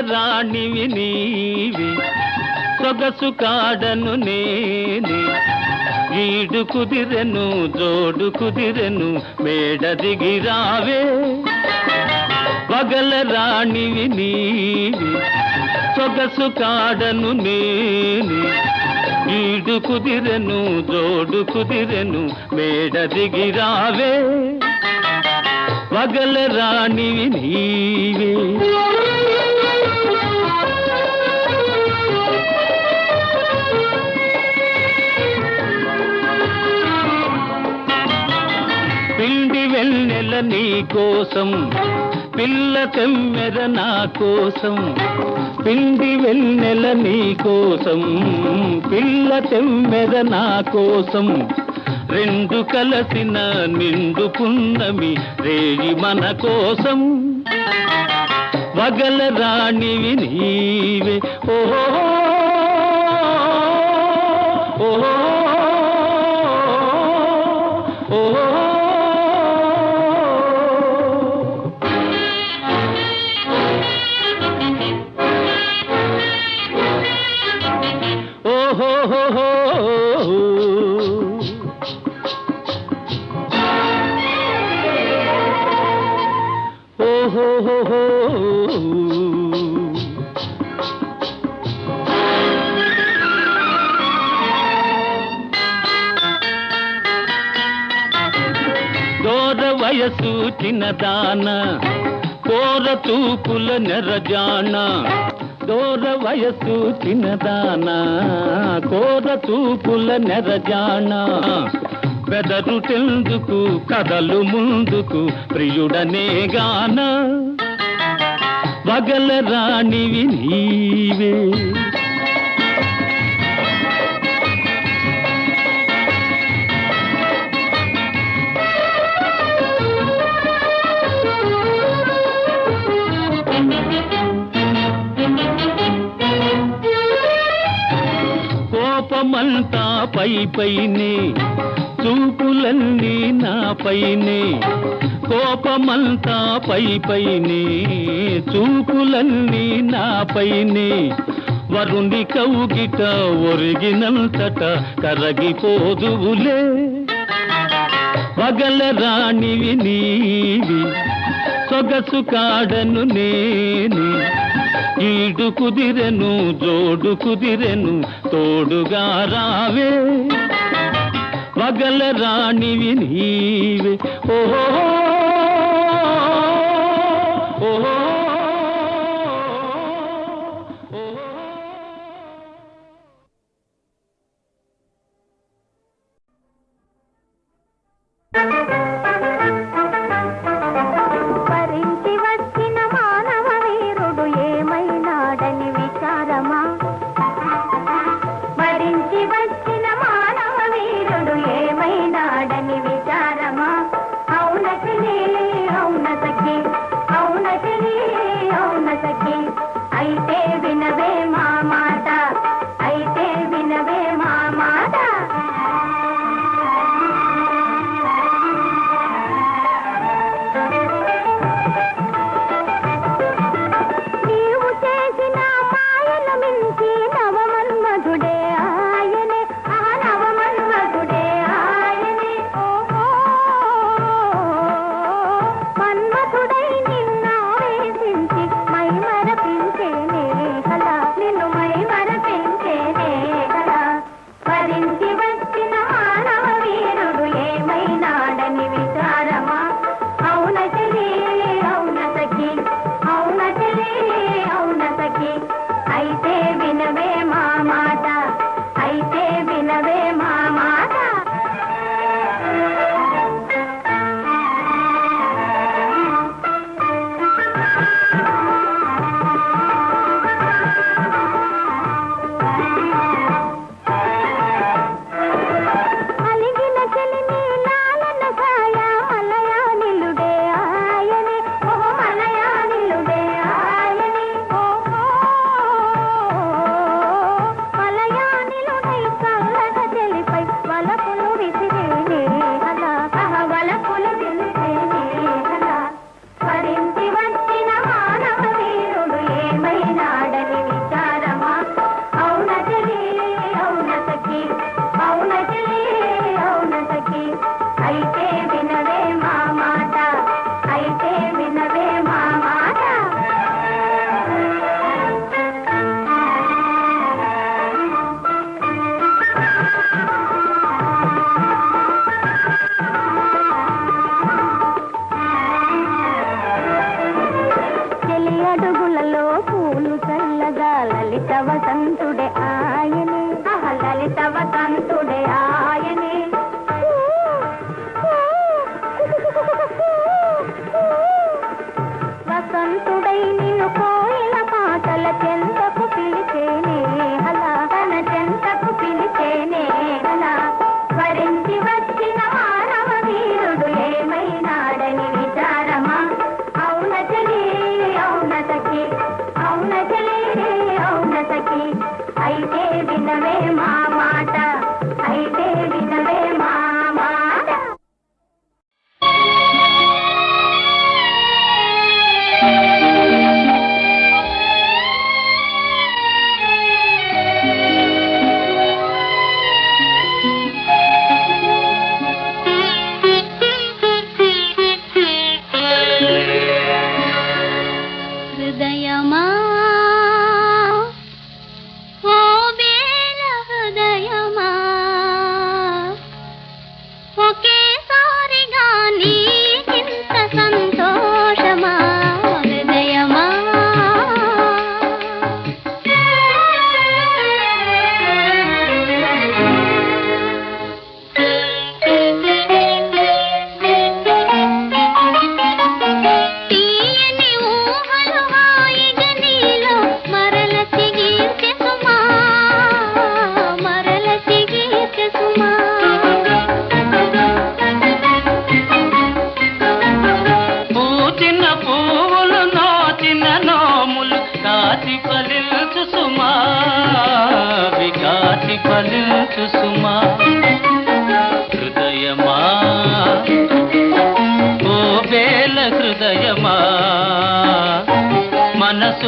రాణివి నీవి సొగసు కాడను నేనే. వీడు కుదిరెను జోడు కుదిరెను మేడ దిగిరావే పగల రాణివి నీవి సొగసు కాడను నేనే. ఈడు కుదిరెను జోడు కుదిరెను మేడ దిగిరావే పగల రాణివి నీవే. వెన్నెల నీ కోసం పిల్ల తెమ్మెర నా కోసం పిండి వెన్నెల నీ కోసం పిల్ల తెమ్మెర నా కోసం. రెండు కలసిన నిండు పున్నమి రేగి మన కోసం. వగల రాణివి నీవే. ఓహో ఓహో ఓహో. చిన్నదాన కోర తూపుల నెరజాన దోర వయసు చిన్నదాన కోర తూపుల నెరజాన బెదరుటెందుకు కదలు ముందుకు ప్రియుడనే గాన. వగల రాణివి నీవే. కోపమంతా పై పైనే చూపులన్నీ నా పైనే కోపమంతా పై పైనే చూపులన్నీ నా పైనే. వరుణి కౌగిట ఒరిగినంతట కరగిపోదువులే. పగల రాణివి నీవి సొగసు కాడను నేను. ఈడు కుదిరెను జోడు కుదిరెను తోడుగా రావే. పగల రాణివి నీవే. ఓహో Okay.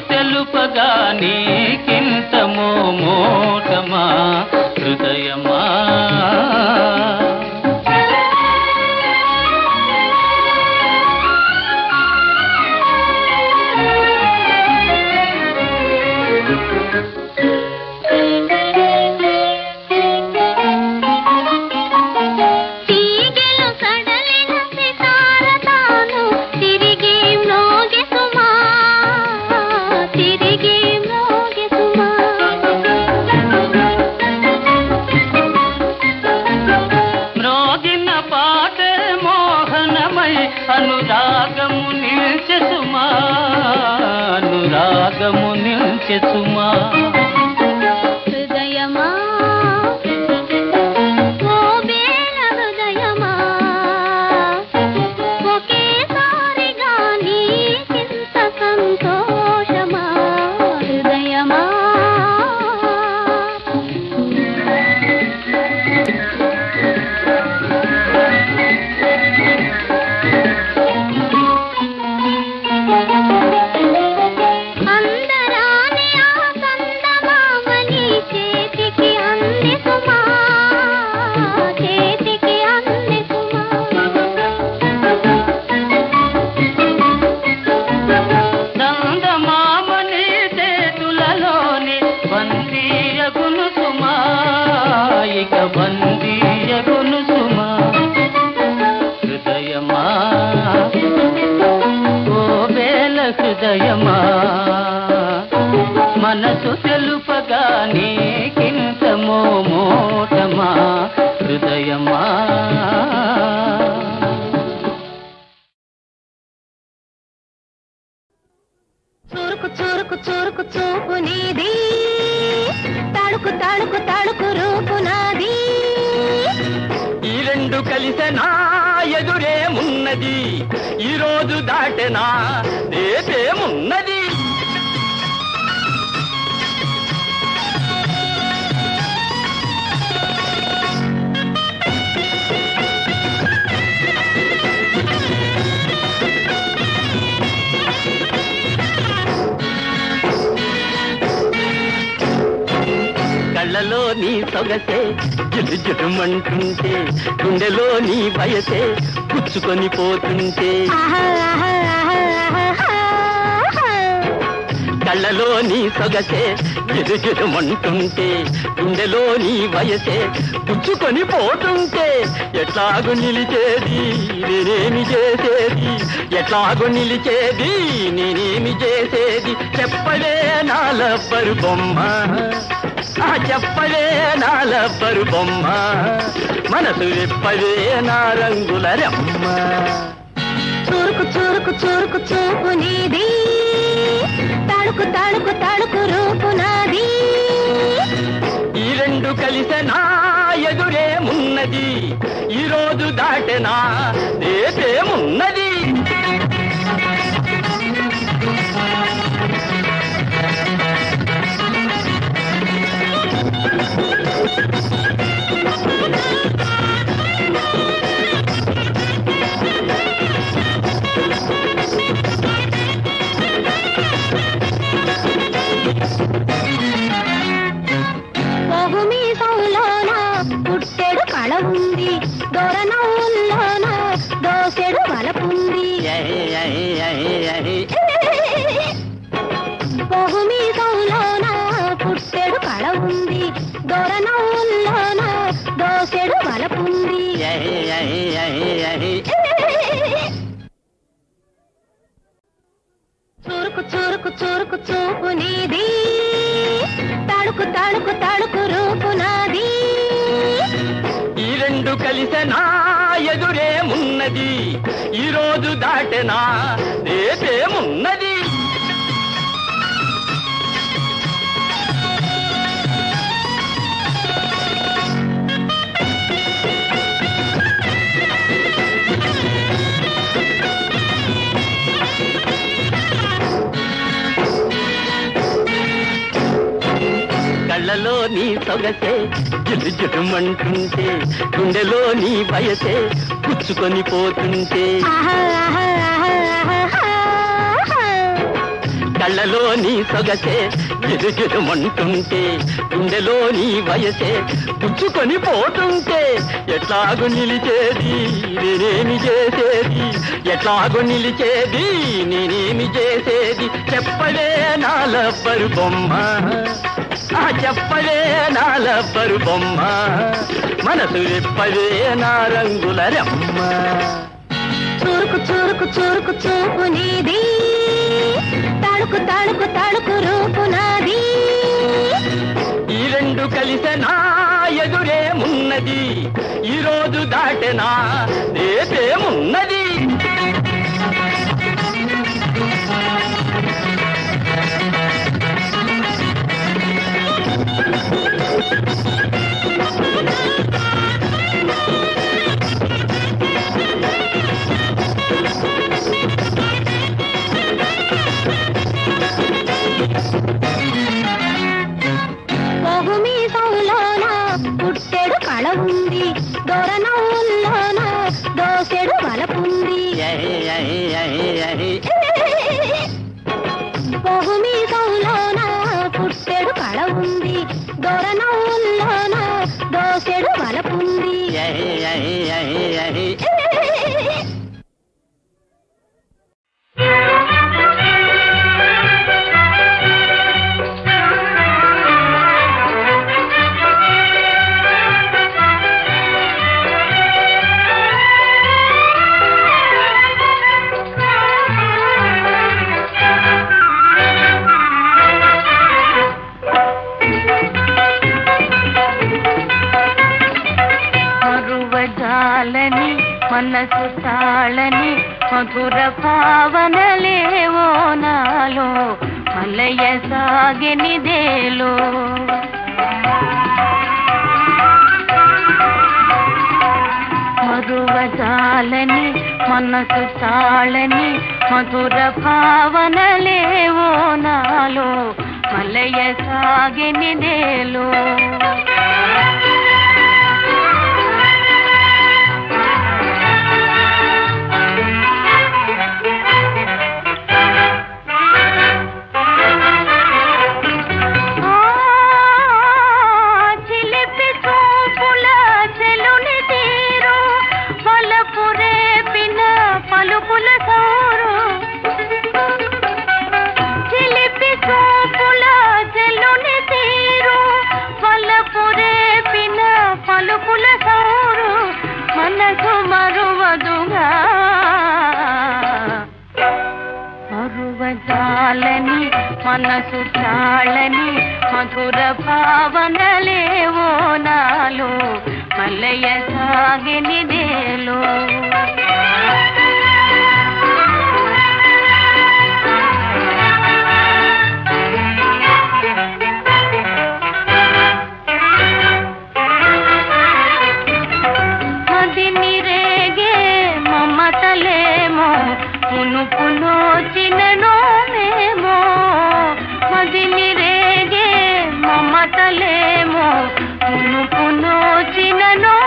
తెలుపగానే के सुमा। సొగసే జిలు జిలుమంటుంటే గుండెలో నీ వయసే పుచ్చుకొని పోతుంటే. కళ్ళలో నీ సొగసే జిలు జిలుమంటుంటే గుండెలో నీ వయసే పుచ్చుకొని పోతుంటే. ఎట్లాగు నిలిచేది నేనేమి చేసేది? ఎట్లాగు నిలిచేది నేనేమి చేసేది? చెప్పలే నా లబ్బరు బొమ్మ. ఆ చెప్పలే నా లబ్బరు బొమ్మ మనసు విప్పలే నా రంగుల రమ్మ. చురుకు చురుకు చురుకు చూపు నీది. తడుకు తడుకు తడుకు రూపు నాది. ఈ రెండు కలిసెనా ఎదురేమున్నది ఈ రోజు దాటెనా రేపేమున్నది ఉంది దొరనవుల్లోన దోసెడు వలపుంది బహుమీసంలోన పుట్టెడు కళ ఉంది దొరనవుల్లోన దోసెడు వలపుంది చురుకు చురుకు చురుకు చూపు నీది. తడుకు తడుకు తడుకు రూపు నాది. రెండు కలిసెనా ఎదురేమున్నది ఈ రోజు దాటెనా రేపేమున్నది నీ సొగసే జిలు జిలుమంటుంటే గుండెలో నీ వయసే పుచ్చుకొని పోతుంటే. కళ్ళలో నీ సొగసే జిలుమంటుంటే గుండెలో నీ వయసే పుచ్చుకొని పోతుంటే. ఎట్లాగు నిలిచేది నేనేమి చేసేది? ఎట్లాగు నిలిచేది నేనేమి చేసేది? చెప్పలే నా లబ్బరు బొమ్మ. ఆ చెప్పలే నా లబ్బరు బొమ్మ మనసు విప్పలే నా రంగుల రమ్మ. చురుకు చురుకు చురుకు చూపు నీది తడుకు తడుకు తడుకు రూపు నాది. ఈ రెండు కలిసెనా ఎదురేమున్నది ఈ రోజు దాటెనా రేపేమున్నది పొగు మీసంలోన పుట్టెడు కళ ఉంది దొరనవుల్లోన దోసెడు వలపుంది. మనసు తాళని మధుర భావనలేవో నాలో? మలయ సాగినిదేలో మరువజాలని మనసు తాళని మధుర భావనలేవో నాలో? మలయ సాగనిదేలో మనసు తాళని మధుర భావనలేవో నాలో మల్లయ్య సాగినిదేలో మునుపు నోచిననో మేమో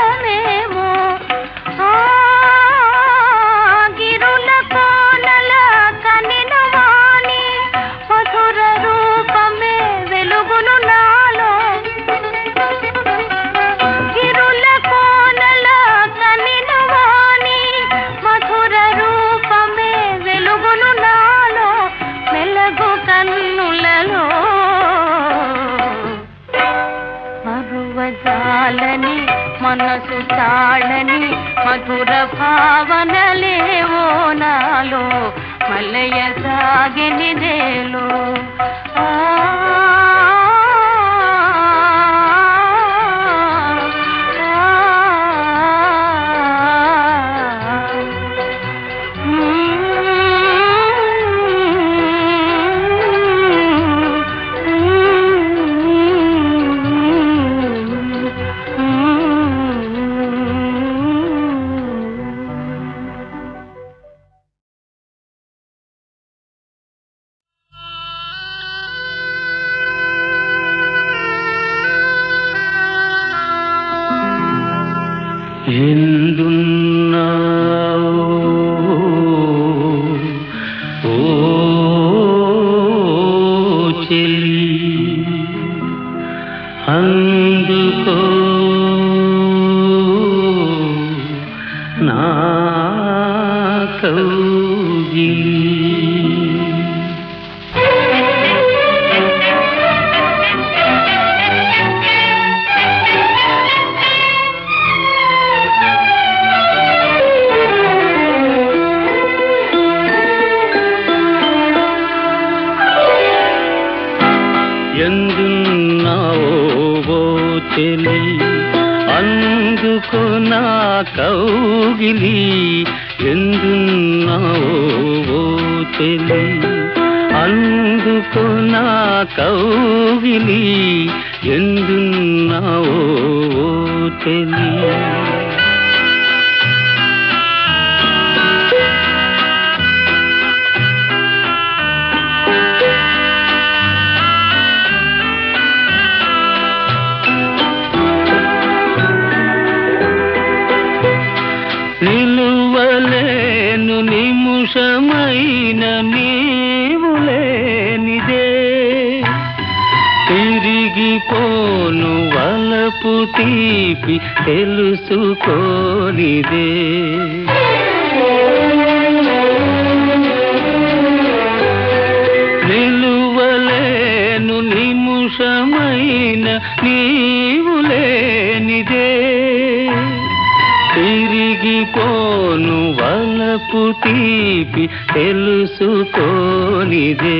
భావనలేవో నాలో మల్లయ్య సాగినిదేలో ना कौगी తెలుసుకోనిదే. నిలువలేను నిముషమైన నీవులేనిదే తిరిగిపోను వలపు తీపి తెలుసుకోనిదే.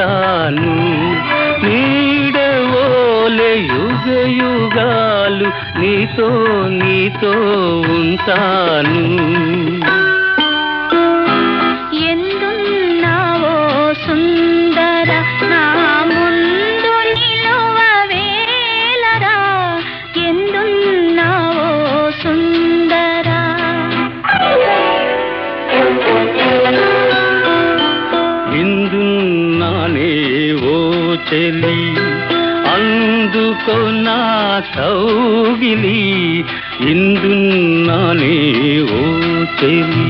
చేశాను. నీడవోలే యుగ యుగాలు నీతో నీతో ఉంటాను. చెలి అందుకో నా సౌగిలి ఇందున్నానే ఓ చెలి.